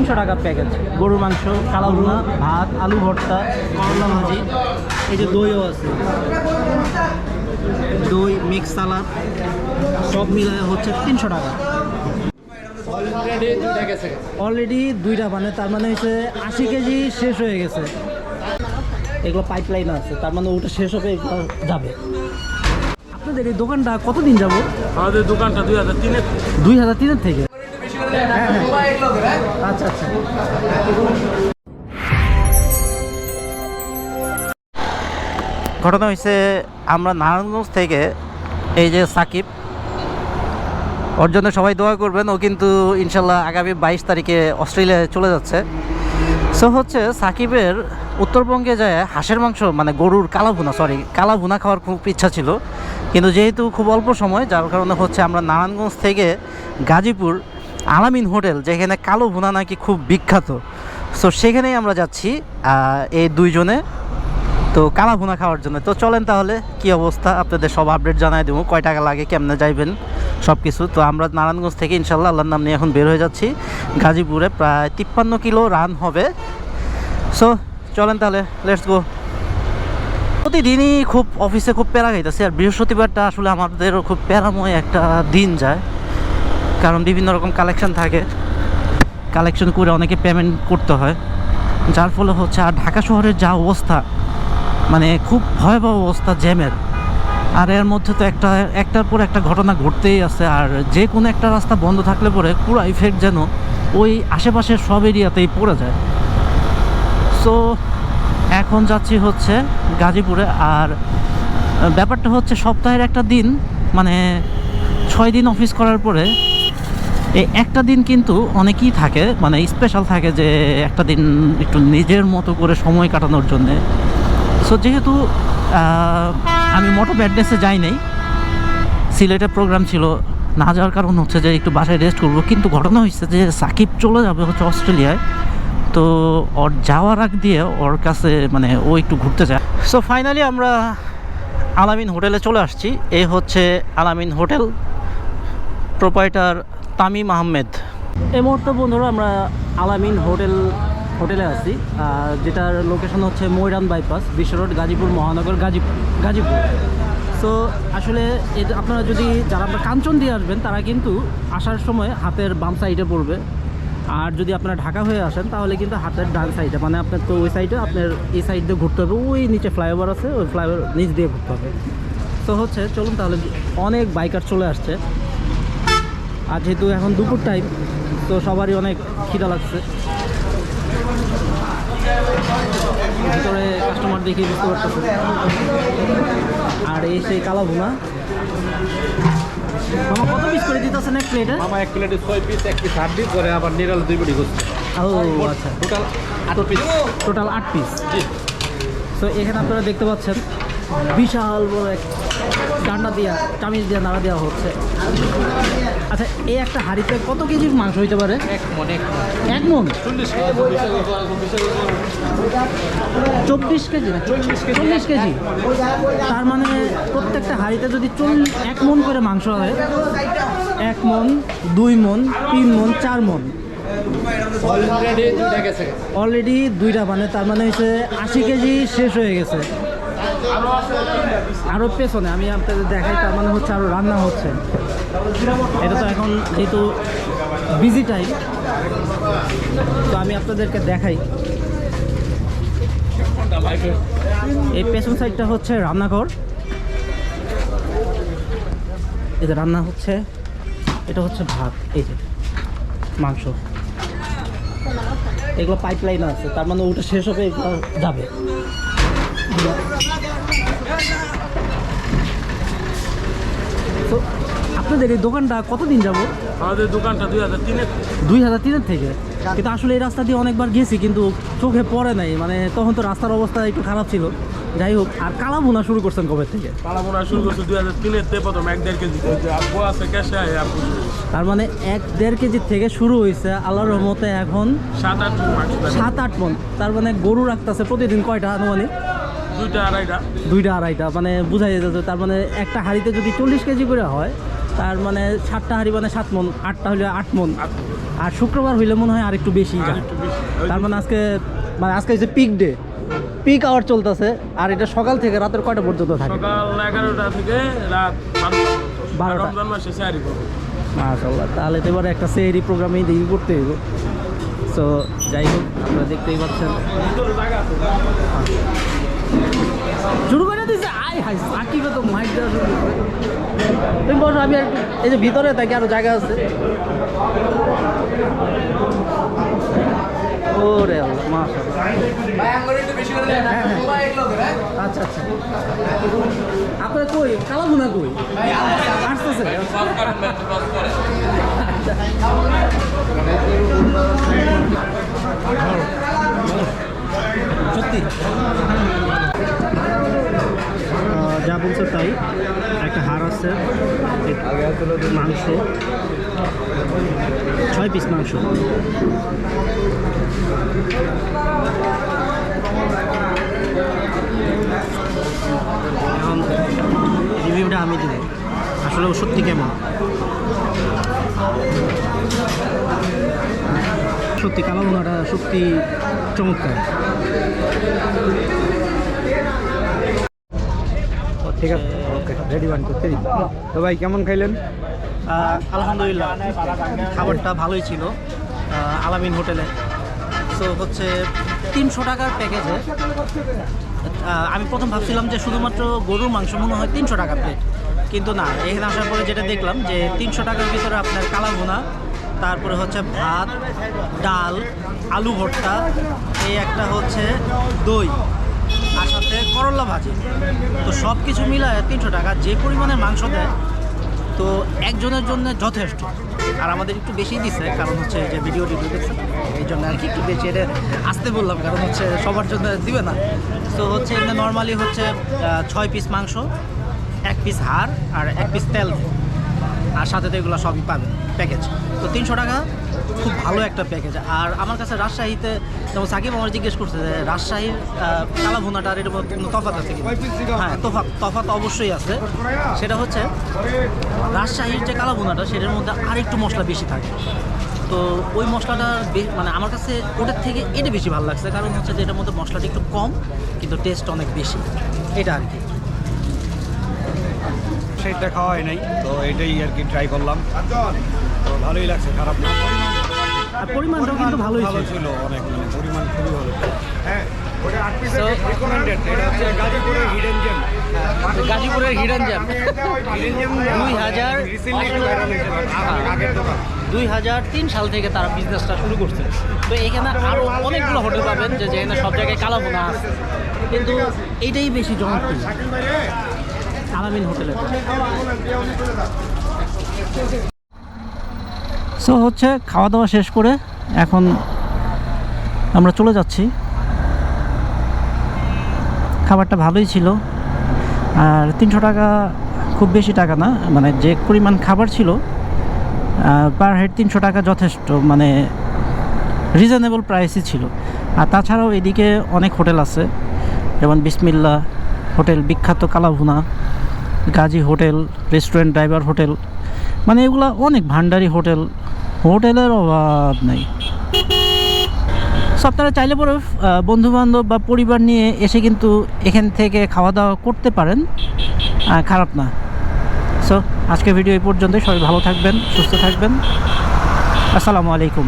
তিনশো টাকা প্যাকেজ গরুর মাংস কালাভুনা ভাত আলু ভর্তা করলা ভাজি এই যে দইও আছে। দই মিক্স সালাদ সব মিলায় হচ্ছে তিনশো টাকা। অলরেডি দুইটা মানে তার মানে হচ্ছে আশি কেজি শেষ হয়ে গেছে। এগুলো পাইপলাইন আছে তার মানে ওটা শেষ হবে এগুলো যাবে। আপনাদের এই দোকানটা কতদিন যাব? আমাদের দোকানটা দুই হাজার তিনের দুই হাজার তিনের থেকে। ঘটনা হয়েছে আমরা নারায়ণগঞ্জ থেকে এই যে সাকিব। ওর জন্য সবাই দোয়া করবেন, ও কিন্তু ইনশাল্লাহ আগামী বাইশ তারিখে অস্ট্রেলিয়ায় চলে যাচ্ছে। সো হচ্ছে সাকিবের উত্তরবঙ্গে যায় হাঁসের মাংস মানে গরুর কালা ভুনা সরি কালা ভুনা খাওয়ার খুব ইচ্ছা ছিল। কিন্তু যেহেতু খুব অল্প সময়, যার কারণে হচ্ছে আমরা নারায়ণগঞ্জ থেকে গাজীপুর আলামিন হোটেল, যেখানে কালো ভুনা নাকি খুব বিখ্যাত। সো সেখানেই আমরা যাচ্ছি এই দুইজনে। তো কালা ভুনা খাওয়ার জন্য। তো চলেন তাহলে, কি অবস্থা? আপনাদের সব আপডেট জানাই দেবো। কয় টাকা লাগে, কেমনে যাইবেন? সব কিছু তো আমরা নারায়ণগঞ্জ থেকে ইনশাল্লাহ আল্লাহর নাম নিয়ে এখন বের হয়ে যাচ্ছি। গাজীপুরে প্রায় তিপ্পান্ন কিলো রান হবে। সো চলেন তাহলে লেটস গো প্রতিদিনই খুব অফিসে খুব প্যারা খাইতেছে। আর বৃহস্পতিবারটা আসলে আমাদেরও খুব প্যারাময় একটা দিন যায়। কারণ বিভিন্ন রকম কালেকশন থাকে। কালেকশন করে অনেকে পেমেন্ট করতে হয়। যার ফলে হচ্ছে, আর ঢাকা শহরের যা অবস্থা মানে খুব ভয়াবহ অবস্থা, জ্যামের। আর এর মধ্যে তো একটা, একটার পর একটা ঘটনা ঘটতেই আছে। আর যে কোনো একটা রাস্তা বন্ধ থাকলে পরে পুরো ইফেক্ট যেন ওই আশেপাশের সব এরিয়াতেই পড়ে যায়। সো এখন যাচ্ছি হচ্ছে গাজীপুরে। আর ব্যাপারটা হচ্ছে, সপ্তাহের একটা দিন মানে ছয় দিন অফিস করার পরে এই একটা দিন কিন্তু অনেকেই থাকে মানে স্পেশাল থাকে যে একটা দিন একটু নিজের মতো করে সময় কাটানোর জন্যে। সো যেহেতু আমি মোটো ব্যাডনেসে যাই নাই, সিলেটে প্রোগ্রাম ছিল, না যাওয়ার কারণ হচ্ছে যে একটু বাসায় রেস্ট করব, কিন্তু ঘটনা হচ্ছে যে সাকিব চলে যাবে হচ্ছে অস্ট্রেলিয়ায়। তো ওর যাওয়ার আগ দিয়ে ওর কাছে মানে ও একটু ঘুরতে যায়। সো ফাইনালি আমরা আলামিন হোটেলে চলে আসছি। এই হচ্ছে আলামিন হোটেল। প্রোপাইটার তামিম আহমেদ। এই মুহূর্তে বন্ধুরা আমরা আলামিন হোটেল, হোটেলে আছি। যেটার লোকেশন হচ্ছে ময়রান বাইপাস বিশ্ব রোড, গাজীপুর, মহানগর গাজীপুর গাজীপুর। সো আসলে আপনারা যদি যারা আপনার কাঞ্চন দিয়ে আসবেন, তারা কিন্তু আসার সময় হাতের বাম সাইডে পড়বে। আর যদি আপনারা ঢাকা হয়ে আসেন, তাহলে কিন্তু হাতের ডান সাইডে মানে আপনার তো ওই সাইডে আপনার এই সাইড দিয়ে ঘুরতে হবে। ওই নিচে ফ্লাইওভার আছে, ওই ফ্লাইওভার নিচ দিয়ে ঘুরতে হবে। তো হচ্ছে, চলুন তাহলে অনেক বাইকার চলে আসছে। আর যেহেতু এখন দুপুর টাইম তো সবারই অনেক খিদা লাগছে। ভিতরে কাস্টমার দেখে বুঝতে পারতেছে আর এই সেই কালা ভুনা। মামা কত পিস করে দিতেছেন এক প্লেটে মামা এক প্লেটে ছয় পিস এক পিস আট পিস করে আবার নিরাল দুই পিটি করছে ও আচ্ছা। টোটাল আট পিস টোটাল আট পিস তো এখানে আপনারা দেখতে পাচ্ছেন বিশাল বড় এক ডান্ডা দিয়া চামিচ দিয়া নাড়া দেওয়া হচ্ছে। আচ্ছা এই একটা হাঁড়িতে কত কেজির মাংস হইতে পারে? এক মন এক চব্বিশ কেজি না চল্লিশ কেজি। তার মানে প্রত্যেকটা হাঁড়িতে যদি চল্লিশ এক মন করে মাংস হয় এক মন দুই মন তিন মন চার মন। অলরেডি দুইটা অলরেডি দুইটা মানে তার মানে হচ্ছে আশি কেজি শেষ হয়ে গেছে। আরও পেছনে, আমি আপনাদের দেখাই, তার মানে হচ্ছে আরও রান্না হচ্ছে। এটা তো এখন যেহেতু বিজি টাইম তো আমি আপনাদেরকে দেখাই। এই পেছন সাইডটা হচ্ছে রান্নাঘর। যে রান্না হচ্ছে, এটা হচ্ছে ভাত, এই যে মাংস। এগুলো পাইপলাইন আছে, তার মানে ওটা শেষ হবে, এগুলো যাবে। তো আপনাদের এই দোকানটা কতদিন যাব? আমাদের দোকানটা দুই হাজার তিনের দুই হাজার তিনের থেকে? কিন্তু আসলে এই রাস্তা দিয়ে অনেকবার গেছি কিন্তু চোখে পড়ে নাই। মানে তখন তো রাস্তার অবস্থা একটু খারাপ ছিল। যাই হোক আর কালা বোনা শুরু করছেন কবে থেকে? পাড়া মোড়া শুরু করছে দুই হাজার তিনের তে প্রথম এক দেড় কেজি। আব্বু আছে ক্যাশে তার মানে এক দেড় কেজি থেকে শুরু হয়েছে আল্লাহর রহমতে এখন সাত আট সাত আট মন। তার মানে গরু রাখতেছে প্রতিদিন কয়টা আনুমানিক? দুইটা আড়াইটা। দুইটা আড়াইটা মানে বুঝাই যাচ্ছে তার মানে একটা হাঁড়িতে যদি চল্লিশ কেজি করে হয় তার মানে সাতটা হাঁড়ি মানে সাত মন আটটা হলে আট মন। আর শুক্রবার হইলে মনে হয় আর একটু বেশি। তার মানে আজকে মানে আজকে হচ্ছে পিক ডে পিক আওয়ার চলতেছে আর এটা সকাল থেকে রাতের কয়টা পর্যন্ত থাকে? সকাল এগারোটা থেকে রাত বারোটা রমজান মাসে স্যারি মাশাল্লাহ তাহলে তো এবার একটা সেরি প্রোগ্রামেই দেখি করতে হইব। সো যাই হোক আপনারা দেখতেই পাচ্ছেন। শুরু করে দিয়েছে আই হাই সাকিবে তো মাইক দেওয়া শুরু করছে। তুমি বসো আমি আর এই যে ভিতরে থাকি আরও জায়গা আছে। ওরে মাশাআল্লাহ। হ্যাঁ, হ্যাঁ। আচ্ছা আচ্ছা। আপনার কই? কালাভুনা কই? আসতেছে সত্যি যা বলছো তাই, একটা হাড় আছে মাংস, ছয় পিস মাংস। রিভিউটা আমি দিব আসলে সত্যি কেমন? সত্যি কালো সত্যি চমৎকার। ঠিক আছে, okay ready one two three তো ভাই, কেমন খাইলেন? আলহামদুলিল্লাহ, খাবারটা ভালোই ছিল। আলামিন হোটেলে। তো হচ্ছে তিনশো টাকার প্যাকেজে আমি প্রথম ভাবছিলাম যে শুধুমাত্র গরুর মাংস মনে হয় তিনশো টাকা প্লেট কিন্তু না, এখানে আসার পরে যেটা দেখলাম যে তিনশো টাকার ভিতরে আপনার কালা ভুনা তারপরে হচ্ছে ভাত, ডাল, আলু ভর্তা, এই একটা হচ্ছে দই। আর সাথে করলা ভাজি। তো সব কিছু মিলায় তিনশো টাকা, যে পরিমাণে মাংস দেয়, তো একজনের জন্য যথেষ্ট। আর আমাদের একটু বেশি দিছে, কারণ হচ্ছে যে ভিডিও টিডিও দেখছে এই জন্য আর কি একটু বেশি এটা আসতে বললাম, কারণ হচ্ছে সবার জন্য দিবে না। তো হচ্ছে এমনি নর্মালি হচ্ছে ছয় পিস মাংস, এক পিস হাড় আর এক পিস তেল। আর সাথে তো এগুলো সবই পাবেন প্যাকেজ তো তিনশো টাকা, খুব ভালো একটা প্যাকেজ আর আমার কাছে রাজশাহীতে যেমন সাকিব আমার জিজ্ঞেস করছে যে, রাজশাহীর কালা ভুনাটা আর এর মধ্যে কোনো তফাৎ আছে কি হ্যাঁ তফাৎ তফাৎ অবশ্যই আছে। সেটা হচ্ছে, রাজশাহীর যে কালা ভুনাটা, সেটার মধ্যে আরেকটু মশলা বেশি থাকে। তো ওই মশলাটা মানে আমার কাছে ওটার থেকে এটা বেশি ভালো লাগছে। কারণ হচ্ছে যে এটার মধ্যে মশলাটা একটু কম, কিন্তু টেস্ট অনেক বেশি। এটা আর কি। সেটা দেখা হয় নাই তো এটাই আর কি ট্রাই করলাম। তো ভালোই লাগছে খারাপ না। পরিমাণটাও কিন্তু ভালো ছিল। অনেক মানে পরিমাণ খুবই ভালো হ্যাঁ গাজীপুরের হিডেন জ্যাম দুই হাজার দোকান। দুই হাজার তিন সাল থেকে তারা বিজনেসটা শুরু করছে। তো এখানে আরও অনেকগুলো হোটেল পাবেন যে যেখানে সব জায়গায় কালাবোনা আছে। কিন্তু এইটাই বেশি জনপ্রিয়। আলামিন হোটেলের সো হচ্ছে খাওয়া দাওয়া শেষ করে এখন আমরা চলে যাচ্ছি। খাবারটা ভালোই ছিল। আর তিনশো টাকা খুব বেশি টাকা না মানে যে পরিমাণ খাবার ছিল পার হেড তিনশো টাকা যথেষ্ট মানে রিজনেবল প্রাইসই ছিল। আর তাছাড়াও এদিকে অনেক হোটেল আছে, যেমন বিসমিল্লা হোটেল, বিখ্যাত Kalabhuna. Gazi hotel restaurant driver hotel মানে এগুলা অনেক ভান্ডারি হোটেল। হোটেলের অভাব নেই। সো আপনারা চাইলে পরে বন্ধু বান্ধব বা পরিবার নিয়ে এসে কিন্তু এখান থেকে খাওয়া দাওয়া করতে পারেন। খারাপ না। সো আজকে ভিডিও এই পর্যন্তই। সবাই ভালো থাকবেন, সুস্থ থাকবেন। আসসালামু আলাইকুম।